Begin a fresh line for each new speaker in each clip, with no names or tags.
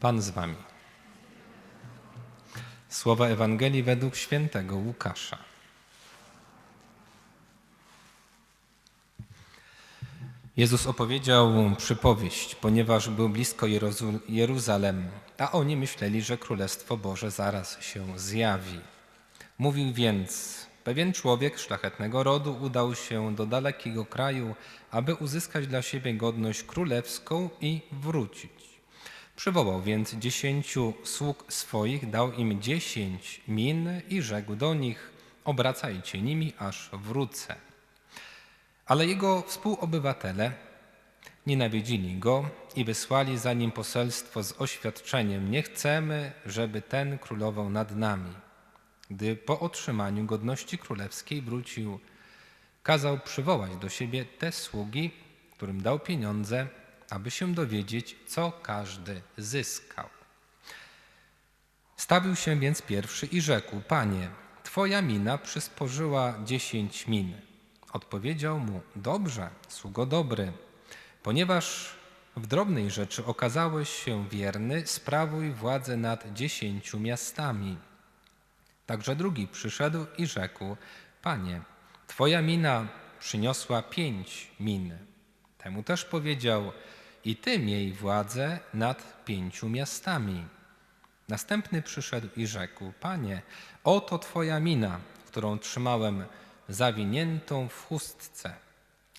Pan z wami. Słowa Ewangelii według świętego Łukasza. Jezus opowiedział przypowieść, ponieważ był blisko Jeruzalem, a oni myśleli, że Królestwo Boże zaraz się zjawi. Mówił więc, pewien człowiek szlachetnego rodu udał się do dalekiego kraju, aby uzyskać dla siebie godność królewską i wrócić. Przywołał więc dziesięciu sług swoich, dał im dziesięć min i rzekł do nich, obracajcie nimi, aż wrócę. Ale jego współobywatele nienawidzili go i wysłali za nim poselstwo z oświadczeniem: Nie chcemy, żeby ten królował nad nami. Gdy po otrzymaniu godności królewskiej wrócił, kazał przywołać do siebie te sługi, którym dał pieniądze, aby się dowiedzieć, co każdy zyskał. Stawił się więc pierwszy i rzekł: Panie, twoja mina przysporzyła dziesięć min. Odpowiedział mu: Dobrze, sługo dobry, ponieważ w drobnej rzeczy okazałeś się wierny, sprawuj władzę nad dziesięciu miastami. Także drugi przyszedł i rzekł: Panie, twoja mina przyniosła pięć min. Temu też powiedział: I ty miej władzę nad pięciu miastami. Następny przyszedł i rzekł: Panie, oto twoja mina, którą trzymałem zawiniętą w chustce.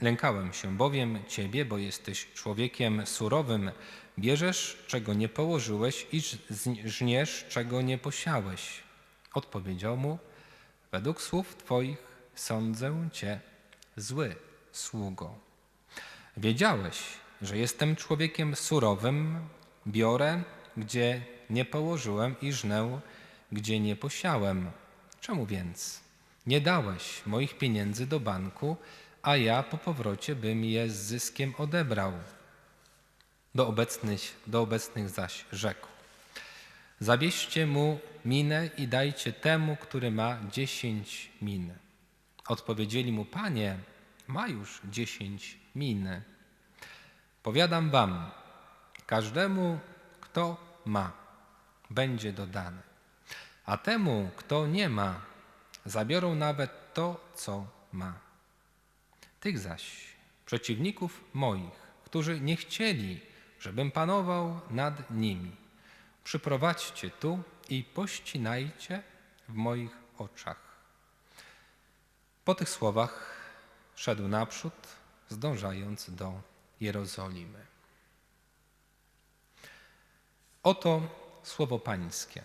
Lękałem się bowiem ciebie, bo jesteś człowiekiem surowym. Bierzesz, czego nie położyłeś, i żniesz, czego nie posiałeś. Odpowiedział mu: Według słów twoich sądzę cię zły sługo. Wiedziałeś, że jestem człowiekiem surowym, biorę, gdzie nie położyłem i żnę, gdzie nie posiałem. Czemu więc nie dałeś moich pieniędzy do banku, a ja po powrocie bym je z zyskiem odebrał? Do obecnych, do obecnych zaś rzekł. Zabierzcie mu minę i dajcie temu, który ma dziesięć min. Odpowiedzieli mu, panie, ma już dziesięć min. Powiadam wam, każdemu, kto ma, będzie dodane, a temu, kto nie ma, zabiorą nawet to, co ma. Tych zaś przeciwników moich, którzy nie chcieli, żebym panował nad nimi, przyprowadźcie tu i pościnajcie w moich oczach. Po tych słowach szedł naprzód, zdążając do Jerozolimy. Oto słowo Pańskie.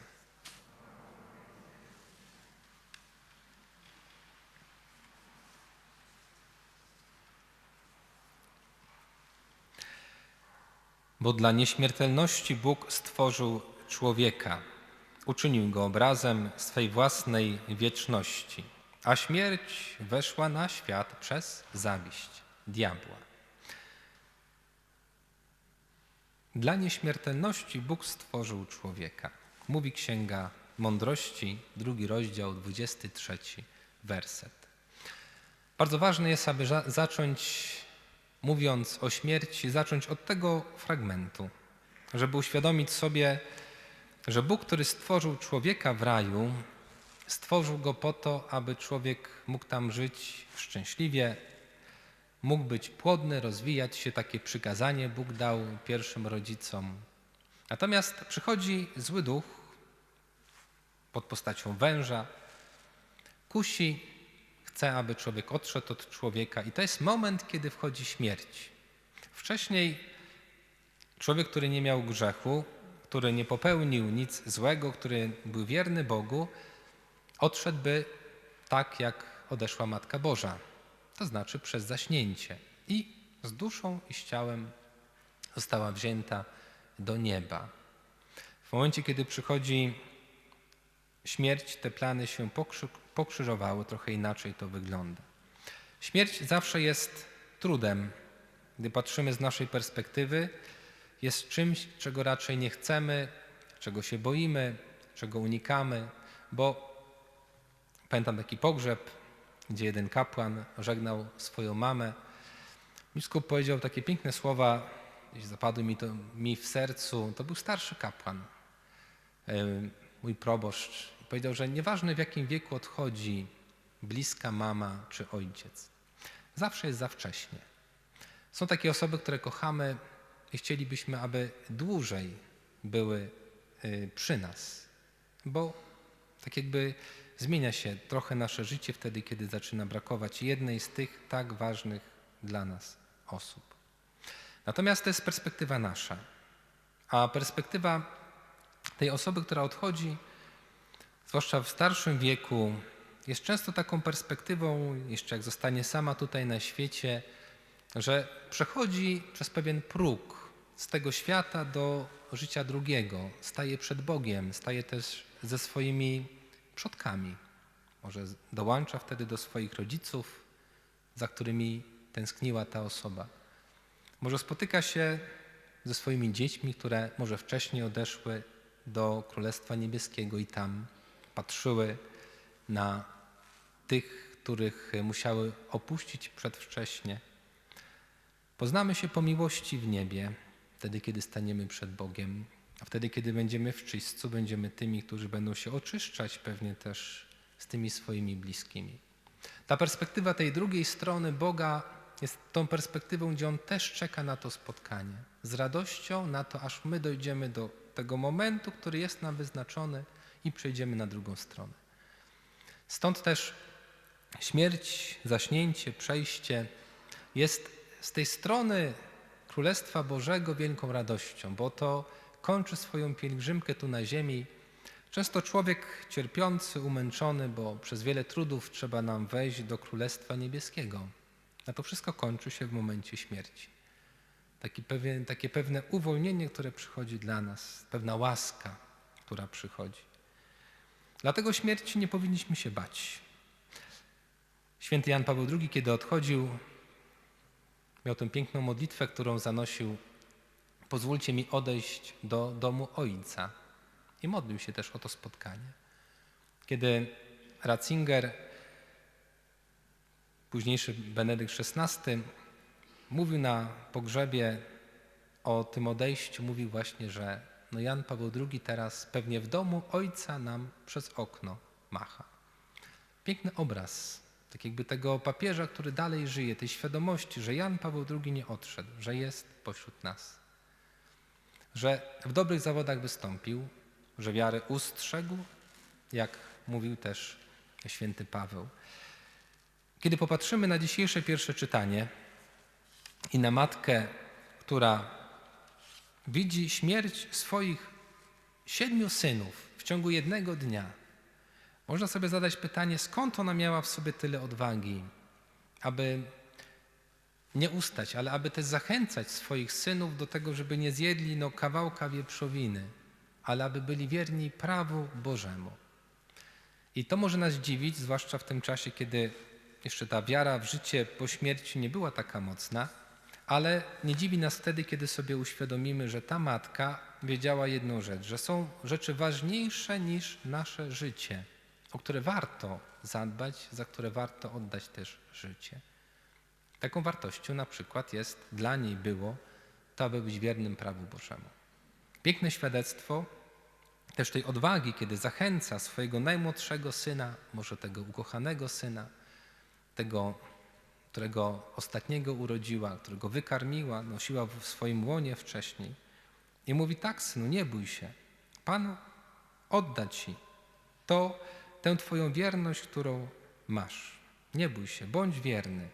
Bo dla nieśmiertelności Bóg stworzył człowieka, uczynił go obrazem swej własnej wieczności, a śmierć weszła na świat przez zawiść diabła. Dla nieśmiertelności Bóg stworzył człowieka. Mówi Księga Mądrości, drugi rozdział, 23 werset. Bardzo ważne jest, aby zacząć, mówiąc o śmierci, zacząć od tego fragmentu, żeby uświadomić sobie, że Bóg, który stworzył człowieka w raju, stworzył go po to, aby człowiek mógł tam żyć szczęśliwie, mógł być płodny, rozwijać się. Takie przykazanie Bóg dał pierwszym rodzicom. Natomiast przychodzi zły duch pod postacią węża, kusi, chce, aby człowiek odszedł od człowieka, i to jest moment, kiedy wchodzi śmierć. Wcześniej człowiek, który nie miał grzechu, który nie popełnił nic złego, który był wierny Bogu, odszedłby tak, jak odeszła Matka Boża, to znaczy przez zaśnięcie. I z duszą i z ciałem została wzięta do nieba. W momencie, kiedy przychodzi śmierć, te plany się pokrzyżowały, trochę inaczej to wygląda. Śmierć zawsze jest trudem, gdy patrzymy z naszej perspektywy, jest czymś, czego raczej nie chcemy, czego się boimy, czego unikamy, bo pamiętam taki pogrzeb, gdzie jeden kapłan żegnał swoją mamę. Biskup powiedział takie piękne słowa, zapadło mi to mi w sercu, to był starszy kapłan, mój proboszcz. Powiedział, że nieważne w jakim wieku odchodzi bliska mama czy ojciec, zawsze jest za wcześnie. Są takie osoby, które kochamy i chcielibyśmy, aby dłużej były y, przy nas, bo tak jakby zmienia się trochę nasze życie wtedy, kiedy zaczyna brakować jednej z tych tak ważnych dla nas osób. Natomiast to jest perspektywa nasza, a perspektywa tej osoby, która odchodzi, zwłaszcza w starszym wieku, jest często taką perspektywą, jeszcze jak zostanie sama tutaj na świecie, że przechodzi przez pewien próg z tego świata do życia drugiego, staje przed Bogiem, staje też ze swoimi przodkami. Może dołącza wtedy do swoich rodziców, za którymi tęskniła ta osoba. Może spotyka się ze swoimi dziećmi, które może wcześniej odeszły do Królestwa Niebieskiego i tam patrzyły na tych, których musiały opuścić przedwcześnie. Poznamy się po miłości w niebie, wtedy kiedy staniemy przed Bogiem, wtedy kiedy będziemy w czystcu, będziemy tymi, którzy będą się oczyszczać pewnie też z tymi swoimi bliskimi. Ta perspektywa tej drugiej strony Boga jest tą perspektywą, gdzie On też czeka na to spotkanie. Z radością na to, aż my dojdziemy do tego momentu, który jest nam wyznaczony i przejdziemy na drugą stronę. Stąd też śmierć, zaśnięcie, przejście jest z tej strony Królestwa Bożego wielką radością, bo to kończy swoją pielgrzymkę tu na ziemi. Często człowiek cierpiący, umęczony, bo przez wiele trudów trzeba nam wejść do Królestwa Niebieskiego. A to wszystko kończy się w momencie śmierci. Taki pewien, takie pewne uwolnienie, które przychodzi dla nas, pewna łaska, która przychodzi. Dlatego śmierci nie powinniśmy się bać. Święty Jan Paweł II, kiedy odchodził, miał tę piękną modlitwę, którą zanosił: Pozwólcie mi odejść do domu Ojca. I modlił się też o to spotkanie. Kiedy Ratzinger, późniejszy Benedykt XVI, mówił na pogrzebie o tym odejściu, mówił właśnie, że no Jan Paweł II teraz pewnie w domu Ojca nam przez okno macha. Piękny obraz tak jakby tego papieża, który dalej żyje, tej świadomości, że Jan Paweł II nie odszedł, że jest pośród nas. Że w dobrych zawodach wystąpił, że wiarę ustrzegł, jak mówił też święty Paweł. Kiedy popatrzymy na dzisiejsze pierwsze czytanie i na matkę, która widzi śmierć swoich siedmiu synów w ciągu jednego dnia, można sobie zadać pytanie, skąd ona miała w sobie tyle odwagi, aby nie ustać, ale aby też zachęcać swoich synów do tego, żeby nie zjedli no, kawałka wieprzowiny, ale aby byli wierni prawu Bożemu. I to może nas dziwić, zwłaszcza w tym czasie, kiedy jeszcze ta wiara w życie po śmierci nie była taka mocna, ale nie dziwi nas wtedy, kiedy sobie uświadomimy, że ta matka wiedziała jedną rzecz, że są rzeczy ważniejsze niż nasze życie o które warto zadbać, za które warto oddać też życie. Taką wartością na przykład jest, dla niej było to, aby być wiernym prawu Bożemu. Piękne świadectwo też tej odwagi, kiedy zachęca swojego najmłodszego syna, może tego ukochanego syna, tego, którego ostatniego urodziła, którego wykarmiła, nosiła w swoim łonie wcześniej. I mówi tak, synu, nie bój się. Pan odda ci to, tę Twoją wierność, którą masz. Nie bój się, bądź wierny.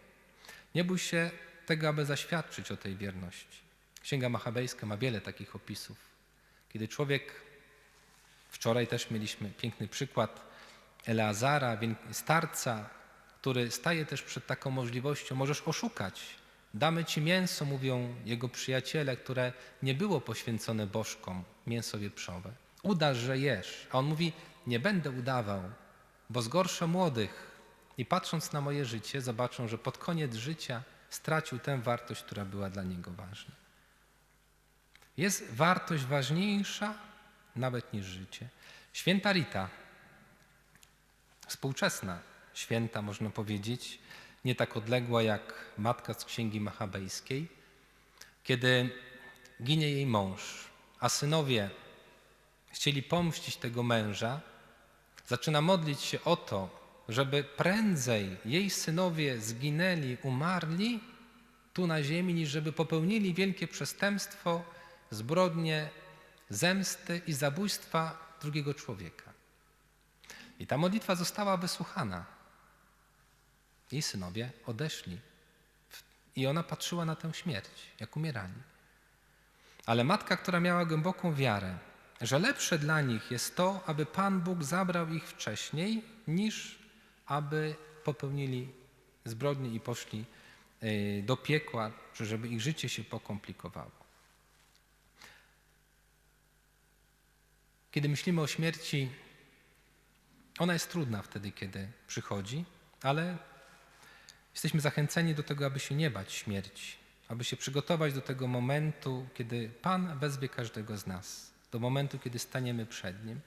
Nie bój się tego, aby zaświadczyć o tej wierności. Księga Machabejska ma wiele takich opisów. Kiedy człowiek, wczoraj też mieliśmy piękny przykład Eleazara, starca, który staje też przed taką możliwością, możesz oszukać. Damy ci mięso, mówią jego przyjaciele, które nie było poświęcone bożkom, mięso wieprzowe. Udasz, że jesz. A on mówi, nie będę udawał, bo zgorszę młodych i patrząc na moje życie, zobaczą, że pod koniec życia stracił tę wartość, która była dla niego ważna. Jest wartość ważniejsza nawet niż życie. Święta Rita, współczesna święta, można powiedzieć, nie tak odległa jak matka z księgi machabejskiej, kiedy ginie jej mąż, a synowie chcieli pomścić tego męża, zaczyna modlić się o to, żeby prędzej jej synowie zginęli, umarli tu na ziemi, niż żeby popełnili wielkie przestępstwo, zbrodnie, zemsty i zabójstwa drugiego człowieka. I ta modlitwa została wysłuchana. Jej synowie odeszli i ona patrzyła na tę śmierć, jak umierali. Ale matka, która miała głęboką wiarę, że lepsze dla nich jest to, aby Pan Bóg zabrał ich wcześniej, niż aby popełnili zbrodnie i poszli y, do piekła, żeby ich życie się pokomplikowało. Kiedy myślimy o śmierci, ona jest trudna wtedy, kiedy przychodzi, ale jesteśmy zachęceni do tego, aby się nie bać śmierci, aby się przygotować do tego momentu, kiedy Pan wezwie każdego z nas, do momentu, kiedy staniemy przed Nim.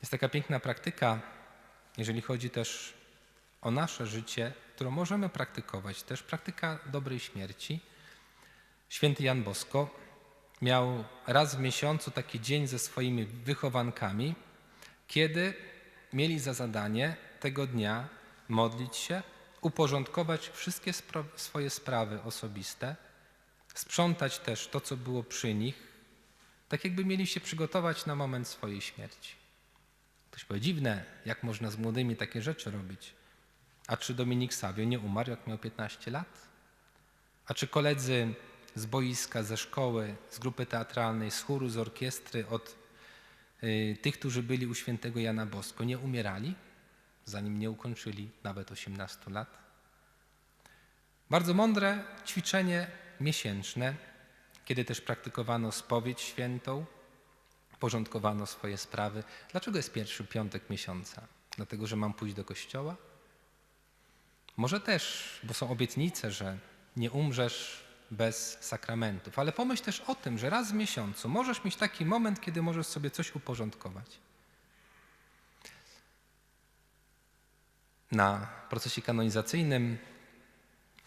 Jest taka piękna praktyka, jeżeli chodzi też o nasze życie, którą możemy praktykować, też praktyka dobrej śmierci. Święty Jan Bosko miał raz w miesiącu taki dzień ze swoimi wychowankami, kiedy mieli za zadanie tego dnia modlić się, uporządkować wszystkie spra swoje sprawy osobiste, sprzątać też to, co było przy nich, tak jakby mieli się przygotować na moment swojej śmierci. Ktoś powie, dziwne, jak można z młodymi takie rzeczy robić. A czy Dominik Savio nie umarł, jak miał 15 lat? A czy koledzy z boiska, ze szkoły, z grupy teatralnej, z chóru, z orkiestry, od y, tych, którzy byli u świętego Jana Bosko, nie umierali, zanim nie ukończyli nawet 18 lat? Bardzo mądre ćwiczenie miesięczne, kiedy też praktykowano spowiedź świętą, porządkowano swoje sprawy. Dlaczego jest pierwszy piątek miesiąca? Dlatego, że mam pójść do kościoła? Może też, bo są obietnice, że nie umrzesz bez sakramentów, ale pomyśl też o tym, że raz w miesiącu możesz mieć taki moment, kiedy możesz sobie coś uporządkować. Na procesie kanonizacyjnym,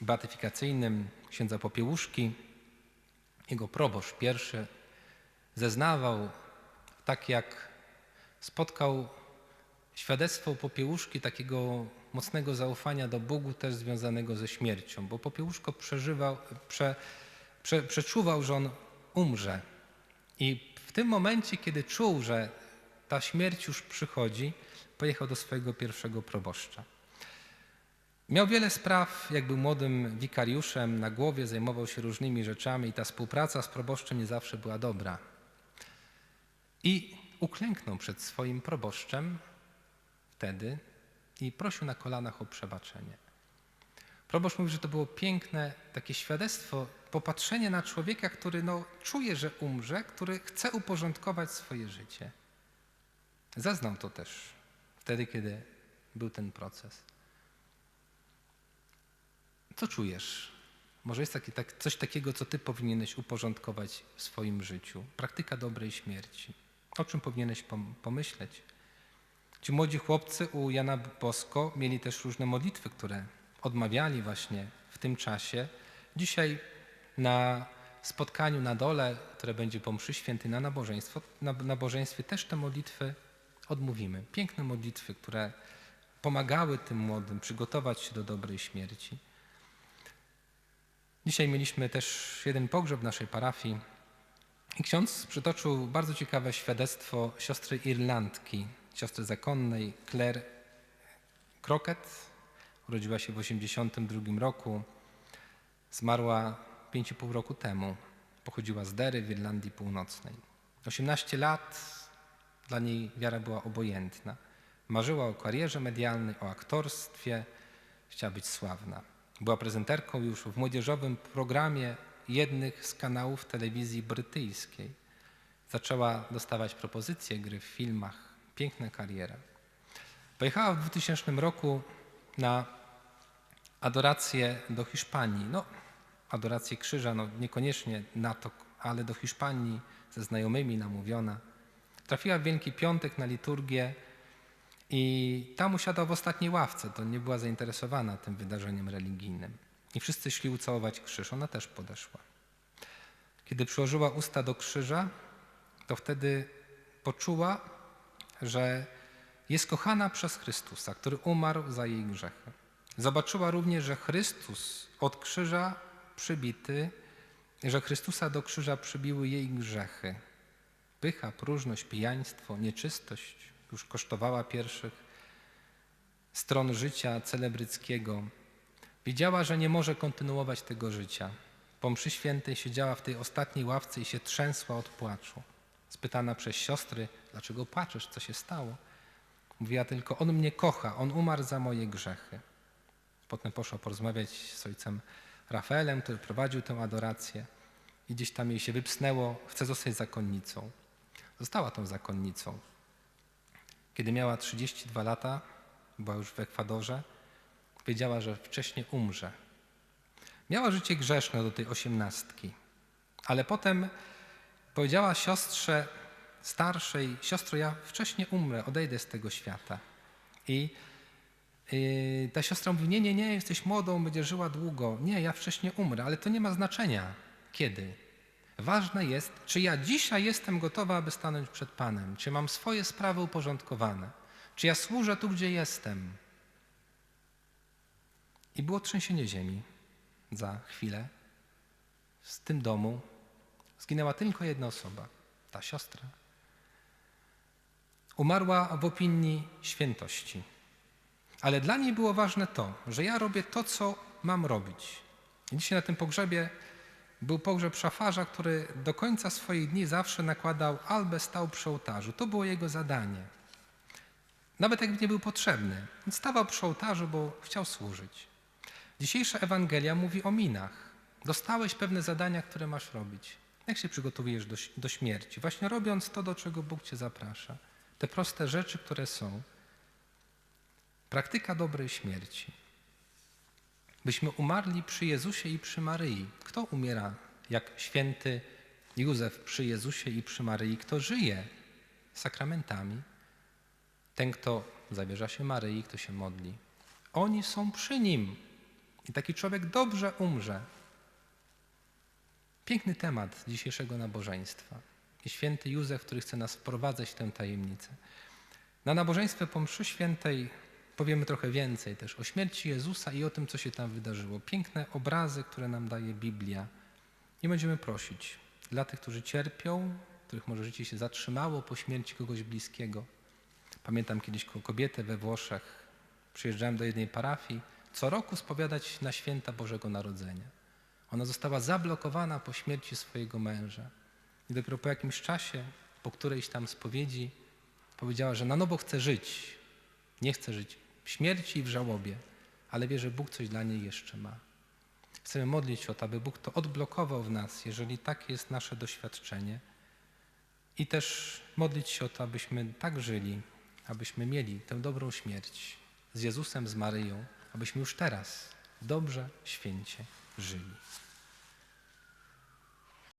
beatyfikacyjnym księdza Popiełuszki, jego proboszcz pierwszy zeznawał, tak jak spotkał świadectwo Popiełuszki takiego mocnego zaufania do Bogu, też związanego ze śmiercią, bo Popiełuszko przeżywał, prze, prze, przeczuwał, że on umrze. I w tym momencie, kiedy czuł, że ta śmierć już przychodzi, pojechał do swojego pierwszego proboszcza. Miał wiele spraw, jak był młodym wikariuszem, na głowie zajmował się różnymi rzeczami i ta współpraca z proboszczem nie zawsze była dobra. I uklęknął przed swoim proboszczem wtedy i prosił na kolanach o przebaczenie. Proboszcz mówi, że to było piękne takie świadectwo, popatrzenie na człowieka, który no, czuje, że umrze, który chce uporządkować swoje życie. Zaznał to też wtedy, kiedy był ten proces. Co czujesz? Może jest taki, tak, coś takiego, co ty powinieneś uporządkować w swoim życiu. Praktyka dobrej śmierci. O czym powinieneś pomyśleć? Ci młodzi chłopcy u Jana Bosko mieli też różne modlitwy, które odmawiali właśnie w tym czasie. Dzisiaj na spotkaniu na dole, które będzie po mszy świętej na, nabożeństwo, na nabożeństwie, też te modlitwy odmówimy. Piękne modlitwy, które pomagały tym młodym przygotować się do dobrej śmierci. Dzisiaj mieliśmy też jeden pogrzeb w naszej parafii i ksiądz przytoczył bardzo ciekawe świadectwo siostry Irlandki, siostry zakonnej Claire Crockett. Urodziła się w 1982 roku, zmarła 5,5 roku temu. Pochodziła z Dery w Irlandii Północnej. 18 lat, dla niej wiara była obojętna. Marzyła o karierze medialnej, o aktorstwie, chciała być sławna. Była prezenterką już w młodzieżowym programie jednych z kanałów telewizji brytyjskiej. Zaczęła dostawać propozycje gry w filmach. Piękna kariera. Pojechała w 2000 roku na adorację do Hiszpanii. No, adorację krzyża, no niekoniecznie na to, ale do Hiszpanii ze znajomymi namówiona. Trafiła w Wielki Piątek na liturgię i tam usiadła w ostatniej ławce, to nie była zainteresowana tym wydarzeniem religijnym. I wszyscy szli ucałować krzyż, ona też podeszła. Kiedy przyłożyła usta do krzyża, to wtedy poczuła, że jest kochana przez Chrystusa, który umarł za jej grzechy. Zobaczyła również, że Chrystus od krzyża przybity, że Chrystusa do krzyża przybiły jej grzechy. Pycha, próżność, pijaństwo, nieczystość już kosztowała pierwszych stron życia celebryckiego. Wiedziała, że nie może kontynuować tego życia. Po mszy świętej siedziała w tej ostatniej ławce i się trzęsła od płaczu. Spytana przez siostry, dlaczego płaczesz, co się stało? Mówiła tylko, on mnie kocha, on umarł za moje grzechy. Potem poszła porozmawiać z ojcem Rafaelem, który prowadził tę adorację i gdzieś tam jej się wypsnęło, chce zostać zakonnicą. Została tą zakonnicą. Kiedy miała 32 lata, była już w Ekwadorze, wiedziała, że wcześniej umrze. Miała życie grzeszne do tej osiemnastki, ale potem powiedziała siostrze starszej, siostro, ja wcześniej umrę, odejdę z tego świata. I yy, ta siostra mówi, nie, nie, nie, jesteś młodą, będziesz żyła długo. Nie, ja wcześniej umrę, ale to nie ma znaczenia, kiedy. Ważne jest, czy ja dzisiaj jestem gotowa, aby stanąć przed Panem, czy mam swoje sprawy uporządkowane, czy ja służę tu, gdzie jestem. I było trzęsienie ziemi za chwilę. W tym domu zginęła tylko jedna osoba, ta siostra. Umarła w opinii świętości. Ale dla niej było ważne to, że ja robię to, co mam robić. I dzisiaj na tym pogrzebie był pogrzeb szafarza, który do końca swoich dni zawsze nakładał albę, stał przy ołtarzu. To było jego zadanie. Nawet jakby nie był potrzebny. Stawał przy ołtarzu, bo chciał służyć. Dzisiejsza Ewangelia mówi o minach. Dostałeś pewne zadania, które masz robić. Jak się przygotowujesz do, do śmierci? Właśnie robiąc to, do czego Bóg cię zaprasza. Te proste rzeczy, które są. Praktyka dobrej śmierci. Byśmy umarli przy Jezusie i przy Maryi. Kto umiera jak święty Józef przy Jezusie i przy Maryi? Kto żyje sakramentami? Ten, kto zawierza się Maryi, kto się modli. Oni są przy Nim. I taki człowiek dobrze umrze. Piękny temat dzisiejszego nabożeństwa. I święty Józef, który chce nas wprowadzać w tę tajemnicę. Na nabożeństwie po mszy świętej powiemy trochę więcej też o śmierci Jezusa i o tym, co się tam wydarzyło. Piękne obrazy, które nam daje Biblia. I będziemy prosić dla tych, którzy cierpią, których może życie się zatrzymało po śmierci kogoś bliskiego. Pamiętam kiedyś kobietę we Włoszech. Przyjeżdżałem do jednej parafii, co roku spowiadać na święta Bożego Narodzenia. Ona została zablokowana po śmierci swojego męża. I dopiero po jakimś czasie, po którejś tam spowiedzi, powiedziała, że na nowo chce żyć. Nie chce żyć w śmierci i w żałobie, ale wie, że Bóg coś dla niej jeszcze ma. Chcemy modlić się o to, aby Bóg to odblokował w nas, jeżeli takie jest nasze doświadczenie. I też modlić się o to, abyśmy tak żyli, abyśmy mieli tę dobrą śmierć z Jezusem, z Maryją, abyśmy już teraz dobrze, święcie żyli.